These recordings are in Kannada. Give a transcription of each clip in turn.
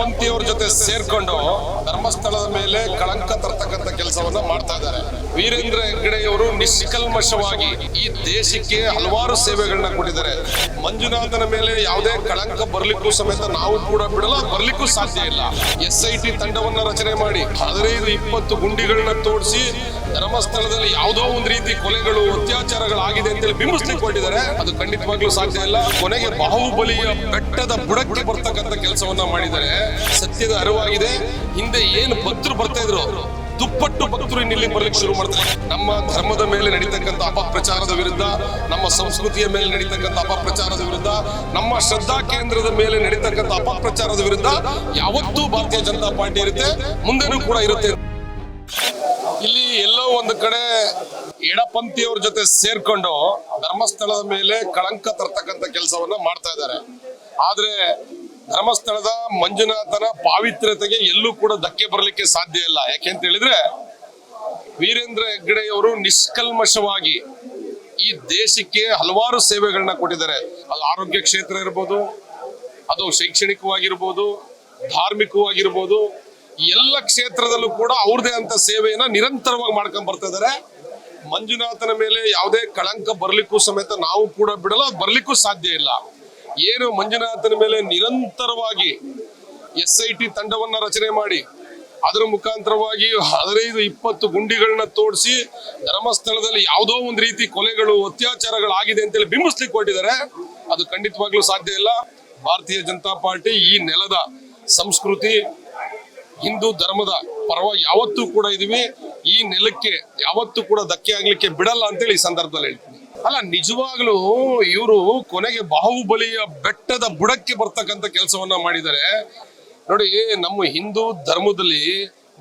ಎಡಪಂಥಿಯವ್ರ ಜೊತೆ ಸೇರ್ಕೊಂಡು ಧರ್ಮಸ್ಥಳದ ಮೇಲೆ ಕಳಂಕ ತರ್ತಕ್ಕಂಥ ಕೆಲಸವನ್ನ ಮಾಡ್ತಾ ಇದ್ದಾರೆ. ವೀರೇಂದ್ರ ಹೆಗ್ಗಡೆಯವರು ನಿಷ್ಕಲ್ಮಶವಾಗಿ ಈ ದೇಶಕ್ಕೆ ಹಲವಾರು ಸೇವೆಗಳನ್ನ ಕೊಟ್ಟಿದ್ದಾರೆ. ಮಂಜುನಾಥನ ಮೇಲೆ ಯಾವುದೇ ಕಳಂಕ ಬರ್ಲಿಕ್ಕೂ ಸಮೇತ ನಾವು ಕೂಡ ಬಿಡಲ್ಲ, ಬರ್ಲಿಕ್ಕೂ ಸಾಧ್ಯ ಇಲ್ಲ. ಎಸ್ ಐ ಟಿ ತಂಡವನ್ನ ರಚನೆ ಮಾಡಿ ಹದಿನೈದು ಇಪ್ಪತ್ತು ಗುಂಡಿಗಳನ್ನ ತೋರಿಸಿ ಧರ್ಮಸ್ಥಳದಲ್ಲಿ ಯಾವುದೋ ಒಂದು ರೀತಿ ಕೊಲೆಗಳು, ಅತ್ಯಾಚಾರಗಳಾಗಿದೆ ಅಂತೇಳಿ ಬಿಂಬಿಸ್ಲಿಕ್ಕೆ ಹೊರಟಿದ್ದಾರೆ. ಅದು ಖಂಡಿತವಾಗ್ಲೂ ಸಾಧ್ಯ ಇಲ್ಲ. ಕೊನೆಗೆ ಬಾಹುಬಲಿಯ ಬೆಟ್ಟದ ಬುಡಕ್ಕೆ ಬರ್ತಕ್ಕಂಥ ಕೆಲಸವನ್ನ ಮಾಡಿದ್ದಾರೆ. ಸತ್ಯದ ಅರಿವಾಗಿದೆ. ಹಿಂದೆ ಏನು ಭಕ್ತರು ಬರ್ತಾ ಇದ್ರು, ದುಪ್ಪಟ್ಟು ಭಕ್ತರು ಇನ್ನಿಲ್ಲಿ ಬರ್ಲಿಕ್ಕೆ ಶುರು ಮಾಡ್ತಾರೆ. ನಮ್ಮ ಧರ್ಮದ ಮೇಲೆ ನಡೀತಕ್ಕಂಥ ಅಪಪ್ರಚಾರದ ವಿರುದ್ಧ, ನಮ್ಮ ಸಂಸ್ಕೃತಿಯ ಮೇಲೆ ನಡೀತಕ್ಕಂಥ ಅಪಪ್ರಚಾರದ ವಿರುದ್ಧ, ನಮ್ಮ ಶ್ರದ್ಧಾ ಕೇಂದ್ರದ ಮೇಲೆ ನಡೀತಕ್ಕಂಥ ಅಪಪ್ರಚಾರದ ವಿರುದ್ಧ ಯಾವತ್ತೂ ಭಾರತೀಯ ಜನತಾ ಪಾರ್ಟಿ ಇರುತ್ತೆ, ಮುಂದೆನೂ ಕೂಡ ಇರುತ್ತೆ. ಇಲ್ಲಿ ಎಲ್ಲೋ ಒಂದು ಕಡೆ ಎಡಪಂಥಿಯವ್ರ ಜೊತೆ ಸೇರ್ಕೊಂಡು ಧರ್ಮಸ್ಥಳದ ಮೇಲೆ ಕಳಂಕ ತರ್ತಕ್ಕಂಥ ಕೆಲಸವನ್ನ ಮಾಡ್ತಾ ಇದ್ದಾರೆ. ಆದ್ರೆ ಧರ್ಮಸ್ಥಳದ ಮಂಜುನಾಥನ ಪಾವಿತ್ರ್ಯತೆಗೆ ಎಲ್ಲೂ ಕೂಡ ಧಕ್ಕೆ ಬರಲಿಕ್ಕೆ ಸಾಧ್ಯ ಇಲ್ಲ. ಯಾಕೆ ಅಂತ ಹೇಳಿದ್ರೆ, ವೀರೇಂದ್ರ ಹೆಗ್ಗಡೆಯವರು ನಿಷ್ಕಲ್ಮಶವಾಗಿ ಈ ದೇಶಕ್ಕೆ ಹಲವಾರು ಸೇವೆಗಳನ್ನ ಕೊಟ್ಟಿದ್ದಾರೆ. ಅದು ಆರೋಗ್ಯ ಕ್ಷೇತ್ರ ಇರ್ಬೋದು, ಅದು ಶೈಕ್ಷಣಿಕವಾಗಿರ್ಬೋದು, ಧಾರ್ಮಿಕವಾಗಿರ್ಬೋದು ಎಲ್ಲ ಕ್ಷೇತ್ರದಲ್ಲೂ ಕೂಡ ಅವ್ರದೇ ಅಂತ ಸೇವೆಯನ್ನ ನಿರಂತರವಾಗಿ ಮಾಡ್ಕೊಂಡ್ ಬರ್ತಾ ಇದ್ದಾರೆ. ಮಂಜುನಾಥನ ಮೇಲೆ ಯಾವುದೇ ಕಳಂಕ ಬರ್ಲಿಕ್ಕೂ ಸಮೇತ ನಾವು ಕೂಡ ಬಿಡಲ್ಲ ಬರ್ಲಿಕ್ಕೂ ಸಾಧ್ಯ ಇಲ್ಲ. ಏನು ಮಂಜುನಾಥನ ಮೇಲೆ ನಿರಂತರವಾಗಿ ಎಸ್ ಐ ಟಿ ತಂಡವನ್ನ ರಚನೆ ಮಾಡಿ, ಅದರ ಮುಖಾಂತರವಾಗಿ ಹದಿನೈದು ಇಪ್ಪತ್ತು ಗುಂಡಿಗಳನ್ನ ತೋಡಿಸಿ ಧರ್ಮಸ್ಥಳದಲ್ಲಿ ಯಾವುದೋ ಒಂದು ರೀತಿ ಕೊಲೆಗಳು ಅತ್ಯಾಚಾರಗಳು ಆಗಿದೆ ಅಂತೇಳಿ ಬಿಂಬಿಸ್ಲಿಕ್ಕೆ ಕೊಟ್ಟಿದ್ದಾರೆ ಅದು ಖಂಡಿತವಾಗ್ಲೂ ಸಾಧ್ಯ ಇಲ್ಲ. ಭಾರತೀಯ ಜನತಾ ಪಾರ್ಟಿ ಈ ನೆಲದ ಸಂಸ್ಕೃತಿ, ಹಿಂದೂ ಧರ್ಮದ ಪರವಾಗಿ ಯಾವತ್ತೂ ಕೂಡ ಇದೀವಿ. ಈ ನೆಲಕ್ಕೆ ಯಾವತ್ತೂ ಕೂಡ ಧಕ್ಕೆ ಆಗ್ಲಿಕ್ಕೆ ಬಿಡಲ್ಲ ಅಂತೇಳಿ ಈ ಸಂದರ್ಭದಲ್ಲಿ ಹೇಳ್ತೀನಿ. ಅಲ್ಲ, ನಿಜವಾಗ್ಲೂ ಇವರು ಕೊನೆಗೆ ಬಾಹುಬಲಿಯ ಬೆಟ್ಟದ ಬುಡಕ್ಕೆ ಬರ್ತಕ್ಕಂಥ ಕೆಲಸವನ್ನ ಮಾಡಿದ್ದಾರೆ. ನೋಡಿ, ನಮ್ಮ ಹಿಂದೂ ಧರ್ಮದಲ್ಲಿ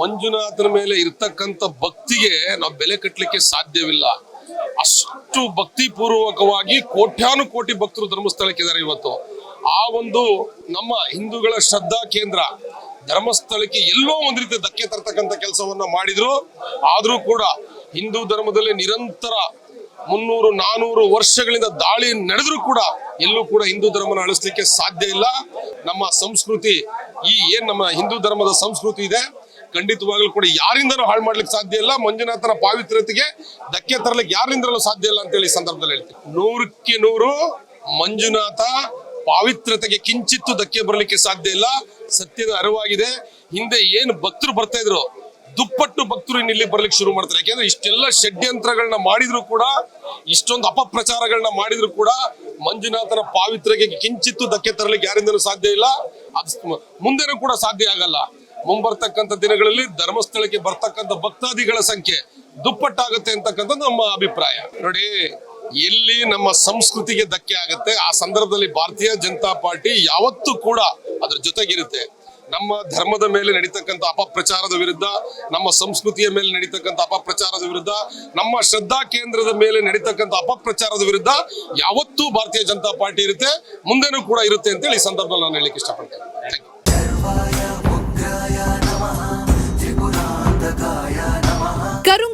ಮಂಜುನಾಥನ ಮೇಲೆ ಇರ್ತಕ್ಕಂಥ ಭಕ್ತಿಗೆ ನಾವು ಬೆಲೆ ಕಟ್ಟಲಿಕ್ಕೆ ಸಾಧ್ಯವಿಲ್ಲ. ಅಷ್ಟು ಭಕ್ತಿ ಪೂರ್ವಕವಾಗಿ ಕೋಟ್ಯಾನು ಕೋಟಿ ಭಕ್ತರು ಧರ್ಮಸ್ಥಳಕ್ಕೆ ಇದ್ದಾರೆ ಇವತ್ತು. ಆ ಒಂದು ನಮ್ಮ ಹಿಂದೂಗಳ ಶ್ರದ್ಧಾ ಕೇಂದ್ರ ಧರ್ಮಸ್ಥಳಕ್ಕೆ ಎಲ್ಲೋ ಒಂದ್ ರೀತಿ ಧಕ್ಕೆ ತರ್ತಕ್ಕಂಥ ಕೆಲಸವನ್ನ ಮಾಡಿದ್ರು. ಆದ್ರೂ ಕೂಡ ಹಿಂದೂ ಧರ್ಮದಲ್ಲಿ ನಿರಂತರ ಮುನ್ನೂರು, ನಾನೂರು ವರ್ಷಗಳಿಂದ ದಾಳಿ ನಡೆದರೂ ಕೂಡ ಎಲ್ಲೂ ಕೂಡ ಹಿಂದೂ ಧರ್ಮನ ಅಳಿಸ್ಲಿಕ್ಕೆ ಸಾಧ್ಯ ಇಲ್ಲ. ನಮ್ಮ ಸಂಸ್ಕೃತಿ ಈ ಏನ್ ನಮ್ಮ ಹಿಂದೂ ಧರ್ಮದ ಸಂಸ್ಕೃತಿ ಇದೆ, ಖಂಡಿತವಾಗ್ಲೂ ಕೂಡ ಯಾರಿಂದನೂ ಹಾಳು ಮಾಡ್ಲಿಕ್ಕೆ ಸಾಧ್ಯ ಇಲ್ಲ. ಮಂಜುನಾಥನ ಪಾವಿತ್ರ್ಯತೆಗೆ ಧಕ್ಕೆ ತರಲಿಕ್ಕೆ ಯಾರಿಂದಲೂ ಸಾಧ್ಯ ಇಲ್ಲ ಅಂತೇಳಿ ಈ ಸಂದರ್ಭದಲ್ಲಿ ಹೇಳ್ತೀನಿ. ನೂರಕ್ಕೆ ನೂರು ಮಂಜುನಾಥ ಪಾವಿತ್ರ್ಯತೆಗೆ ಕಿಂಚಿತ್ತು ಧಕ್ಕೆ ಬರಲಿಕ್ಕೆ ಸಾಧ್ಯ ಇಲ್ಲ. ಸತ್ಯದ ಅರಿವಾಗಿದೆ. ಹಿಂದೆ ಏನು ಭಕ್ತರು ಬರ್ತಾ ಇದ್ರು ದುಪ್ಪಟ್ಟು ಭಕ್ತರು ಇಲ್ಲಿ ಬರ್ಲಿಕ್ಕೆ ಶುರು ಮಾಡ್ತಾರೆ. ಯಾಕೆಂದ್ರೆ ಇಷ್ಟೆಲ್ಲ ಷಡ್ಯಂತ್ರಗಳನ್ನ ಮಾಡಿದ್ರು ಕೂಡ, ಇಷ್ಟೊಂದು ಅಪಪ್ರಚಾರಗಳನ್ನ ಮಾಡಿದ್ರು ಕೂಡ ಮಂಜುನಾಥನ ಪಾವಿತ್ರ್ಯಗೆ ಕಿಂಚಿತ್ತು ಧಕ್ಕೆ ತರಲಿಕ್ಕೆ ಯಾರಿಂದಲೂ ಸಾಧ್ಯ ಇಲ್ಲ. ಅದು ಮುಂದೆನೂ ಕೂಡ ಸಾಧ್ಯ ಆಗಲ್ಲ. ಮುಂಬರ್ತಕ್ಕಂಥ ದಿನಗಳಲ್ಲಿ ಧರ್ಮಸ್ಥಳಕ್ಕೆ ಬರ್ತಕ್ಕಂಥ ಭಕ್ತಾದಿಗಳ ಸಂಖ್ಯೆ ದುಪ್ಪಟ್ಟಾಗುತ್ತೆ ಅಂತಕ್ಕಂಥದ್ದು ನಮ್ಮ ಅಭಿಪ್ರಾಯ. ನೋಡಿ, ಎಲ್ಲಿ ನಮ್ಮ ಸಂಸ್ಕೃತಿಗೆ ಧಕ್ಕೆ ಆಗುತ್ತೆ, ಆ ಸಂದರ್ಭದಲ್ಲಿ ಭಾರತೀಯ ಜನತಾ ಪಾರ್ಟಿ ಯಾವತ್ತೂ ಕೂಡ ಅದ್ರ ಜೊತೆಗಿರುತ್ತೆ. ನಮ್ಮ ಧರ್ಮದ ಮೇಲೆ ನಡೀತಕ್ಕಂಥ ಅಪಪ್ರಚಾರದ ವಿರುದ್ಧ, ನಮ್ಮ ಸಂಸ್ಕೃತಿಯ ಮೇಲೆ ನಡೀತಕ್ಕಂಥ ಅಪಪ್ರಚಾರದ ವಿರುದ್ಧ, ನಮ್ಮ ಶ್ರದ್ಧಾ ಕೇಂದ್ರದ ಮೇಲೆ ನಡೀತಕ್ಕಂಥ ಅಪಪ್ರಚಾರದ ವಿರುದ್ಧ ಯಾವತ್ತೂ ಭಾರತೀಯ ಜನತಾ ಪಾರ್ಟಿ ಇರುತ್ತೆ, ಮುಂದೆನೂ ಕೂಡ ಇರುತ್ತೆ ಅಂತೇಳಿ ಈ ಸಂದರ್ಭದಲ್ಲಿ ನಾನು ಹೇಳಲಿಕ್ಕೆ ಇಷ್ಟಪಡ್ತೇನೆ.